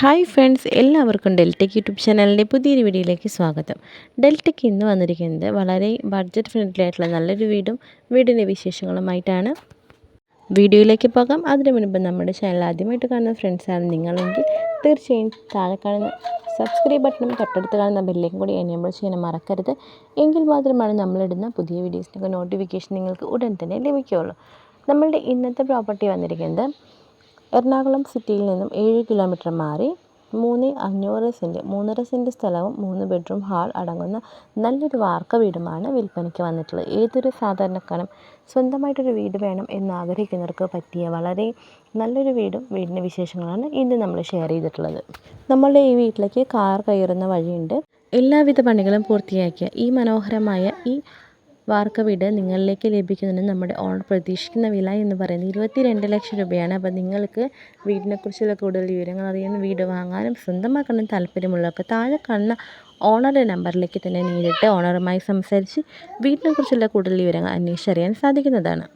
Hi friends എല്ലാവർക്കും ഡെൽറ്റയ്ക്ക് YouTube ചാനലിന്റെ പുതിയൊരു വീഡിയോയിലേക്ക് സ്വാഗതം. ഡെൽറ്റയ്ക്ക് ഇന്ന് വന്നിരിക്കുന്നത് വളരെ ബഡ്ജറ്റ് ഫ്രണ്ട്ലി ആയിട്ടുള്ള നല്ലൊരു വീടും വീടിന്റെ വിശേഷങ്ങളുമായിട്ടാണ്. വീഡിയോയിലേക്ക് പോകാം. അതിനു മുൻപ് നമ്മുടെ ചാനൽ ആദ്യമായിട്ട് കാണുന്ന ഫ്രണ്ട്സാണ് നിങ്ങളെങ്കിൽ തീർച്ചയായും താഴെ കാണുന്ന സബ്സ്ക്രൈബ് ബട്ടണും തൊട്ടടുത്ത് കാണുന്ന ബെല്ലേക്കും കൂടി എനേബിൾ ചെയ്യാൻ മറക്കരുത്. എങ്കിൽ മാത്രമാണ് നമ്മളിടുന്ന പുതിയ വീഡിയോസിനൊക്കെ നോട്ടിഫിക്കേഷൻ നിങ്ങൾക്ക് ഉടൻ തന്നെ ലഭിക്കുകയുള്ളൂ. നമ്മളുടെ ഇന്നത്തെ പ്രോപ്പർട്ടി വന്നിരിക്കുന്നത് എറണാകുളം സിറ്റിയിൽ നിന്നും ഏഴ് കിലോമീറ്റർ മാറി മൂന്ന് അഞ്ഞൂറ് സെന്റ് മൂന്നര സെന്റ് സ്ഥലവും മൂന്ന് ബെഡ്റൂം ഹാൾ അടങ്ങുന്ന നല്ലൊരു വാർക്ക വീടുമാണ് വിൽപ്പനയ്ക്ക് വന്നിട്ടുള്ളത്. ഏതൊരു സാധാരണക്കാരും സ്വന്തമായിട്ടൊരു വീട് വേണം എന്ന് ആഗ്രഹിക്കുന്നവർക്ക് പറ്റിയ വളരെ നല്ലൊരു വീടും വീടിന്റെ വിശേഷങ്ങളാണ് ഇന്ന് നമ്മൾ ഷെയർ ചെയ്തിട്ടുള്ളത്. നമ്മളുടെ ഈ വീട്ടിലേക്ക് കാർ കയറുന്ന വഴിയുണ്ട്. എല്ലാവിധ പണികളും പൂർത്തിയാക്കിയ ഈ മനോഹരമായ ഈ വാർക്ക വീട് നിങ്ങളിലേക്ക് ലഭിക്കുന്നതിന് നമ്മുടെ ഓണർ പ്രതീക്ഷിക്കുന്ന വില എന്ന് പറയുന്നത് ഇരുപത്തി രണ്ട് ലക്ഷം രൂപയാണ്. അപ്പോൾ നിങ്ങൾക്ക് വീടിനെക്കുറിച്ചുള്ള കൂടുതൽ വിവരങ്ങൾ അറിയാനും വീട് വാങ്ങാനും സ്വന്തമാക്കാനും താല്പര്യമുള്ളവർക്ക് താഴെ കാണുന്ന ഓണറുടെ നമ്പറിലേക്ക് തന്നെ നേരിട്ട് ഓണറുമായി സംസാരിച്ച് വീടിനെക്കുറിച്ചുള്ള കൂടുതൽ വിവരങ്ങൾ അന്വേഷിച്ചറിയാൻ സാധിക്കുന്നതാണ്.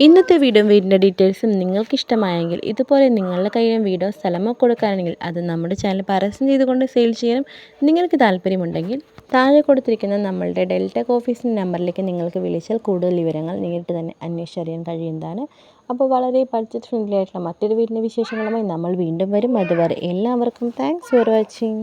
ഇന്നത്തെ വീടും വീടിന്റെ ഡീറ്റെയിൽസും നിങ്ങൾക്ക് ഇഷ്ടമായെങ്കിൽ ഇതുപോലെ നിങ്ങളുടെ കയ്യിലും വീടോ സ്ഥലമോ കൊടുക്കാനാണെങ്കിൽ അത് നമ്മുടെ ചാനൽ പരസ്യം ചെയ്തുകൊണ്ട് സെയിൽ ചെയ്യാനും നിങ്ങൾക്ക് താല്പര്യമുണ്ടെങ്കിൽ താഴെ കൊടുത്തിരിക്കുന്ന നമ്മളുടെ ഡെൽറ്റ ഓഫീസിന്റെ നമ്പറിലേക്ക് നിങ്ങൾക്ക് വിളിച്ചാൽ കൂടുതൽ വിവരങ്ങൾ നേരിട്ട് തന്നെ അന്വേഷിച്ചറിയാൻ കഴിയുന്നതാണ്. അപ്പോൾ വളരെ ബഡ്ജറ്റ് ഫ്രണ്ട്ലി ആയിട്ടുള്ള മറ്റൊരു വീടിന്റെ വിശേഷങ്ങളുമായി നമ്മൾ വീണ്ടും വരും. അതുവരെ എല്ലാവർക്കും താങ്ക്സ് ഫോർ വാച്ചിങ്